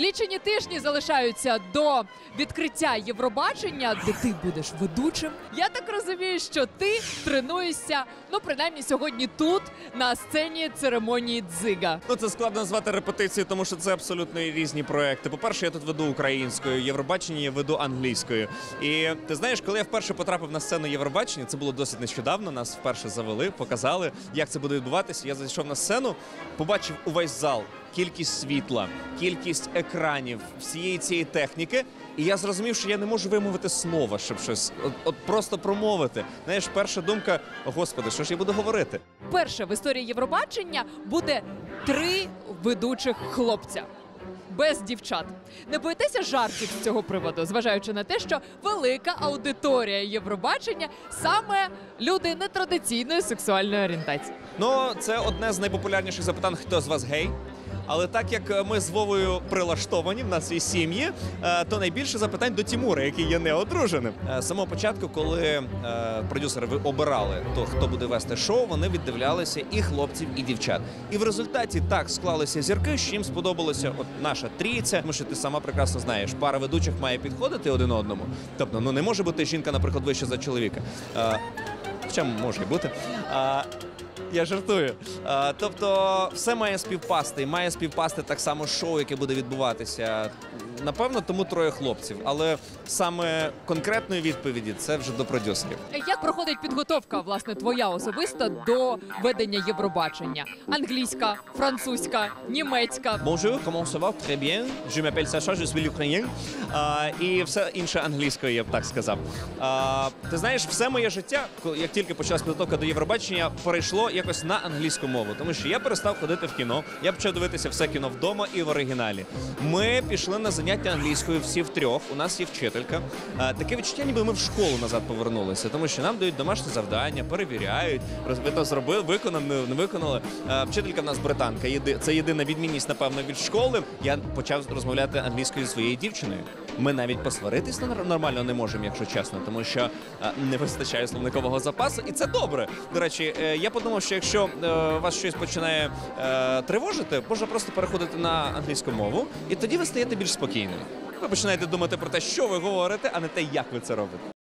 Лічені тижні залишаються до відкриття Євробачення, де ти будеш ведучим. Я так розумію, що ти тренуєшся, ну принаймні сьогодні тут, на сцені церемонії дзига. Ну, це складно назвати репетицією, тому що це абсолютно різні проекти. По-перше, я тут веду українською, Євробачення я веду англійською. І ти знаєш, коли я вперше потрапив на сцену Євробачення, це було досить нещодавно. Нас вперше завели, показали, як це буде відбуватися. Я зайшов на сцену, побачив увесь зал, кількість світла, кількість екранів, всієї цієї техніки. І я зрозумів, що я не можу вимовити слова, щоб щось от, от просто промовити. Знаєш, перша думка: господи, що ж я буду говорити? Перше в історії Євробачення буде три ведучих хлопця. Без дівчат не боїтеся жартів з цього приводу, зважаючи на те, що велика аудиторія Євробачення саме люди нетрадиційної сексуальної орієнтації. Ну, це одне з найпопулярніших запитань, хто з вас гей. Але так як ми з Вовою прилаштовані, в нас є сім'ї, е, то найбільше запитань до Тімура, який є неодруженим. Е, З самого початку, коли е, продюсери ви обирали то, хто буде вести шоу, вони віддивлялися і хлопців, і дівчат. І в результаті так склалися зірки, що їм сподобалася от наша трійця. Тому що ти сама прекрасно знаєш, пара ведучих має підходити один одному. Тобто, ну не може бути жінка, наприклад, вище за чоловіка. Е, Хоча може бути. Я жартую. А, тобто, все має співпасти. І має співпасти так само шоу, яке буде відбуватися. Напевно, тому троє хлопців. Але саме конкретної відповіді це вже до продюсерів. Як проходить підготовка, власне, твоя особиста до ведення Євробачення? Англійська, французька, німецька. Bonjour, comment ça va? Très bien. Je m'appelle Sacha, je suis l'Ukrainien. А, і все інше англійською, я б так сказав. А, ти знаєш, все моє життя, коли- як тільки почалась підготовка до Євробачення, перейшло якось на англійську мову. Тому що я перестав ходити в кіно, я почав дивитися все кіно вдома і в оригіналі. Ми пішли на заняття англійською всі втрьох. У нас є вчителька. Таке відчуття, ніби ми в школу назад повернулися, тому що нам дають домашнє завдання, перевіряють, роз- ви то зробили, виконали, не- виконали. Вчителька в нас британка. Це єдина відмінність, напевно, від школи. Я почав розмовляти англійською зі своєю дівчиною. Ми навіть посваритись нормально не можемо, якщо чесно, тому що не вистачає словникового запасу, і це добре. До речі, е, я подумав, що якщо е, вас щось починає е, тривожити, можна просто переходити на англійську мову, і тоді ви стаєте більш спокійними. Ви починаєте думати про те, що ви говорите, а не те, як ви це робите.